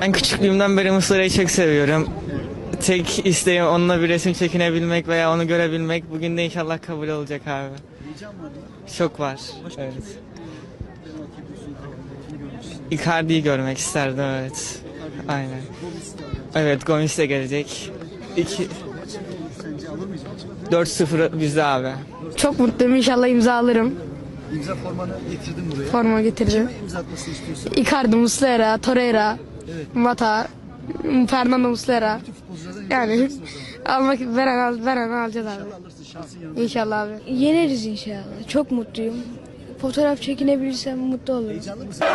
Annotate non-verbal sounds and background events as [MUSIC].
Ben küçüklüğümden beri Mısır'ı çok seviyorum. Tek isteğim onunla bir resim çekinebilmek veya onu görebilmek. Bugün de inşallah kabul olacak abi. Çok var. Evet. Icardi'yi görmek isterdim evet. Aynen. Evet Gomis de gelecek. İki... Sence alır mıyız maçı? 4-0 bizde abi. Çok mutluyum inşallah imza alırım. İmza formanı getirdim buraya. Forma getirdim. Kime imza atmasını istiyorsun? Icardi, Muslera, Torreira, Evet. Mata, Fernando Muslera. İmza Yani o zaman. [LAUGHS] almak veren al, veren alacağız abi. İnşallah alırsın şansın yanında. İnşallah abi. Yeneriz inşallah. Çok mutluyum. Fotoğraf çekinebilirsem mutlu olurum. Heyecanlı mısın?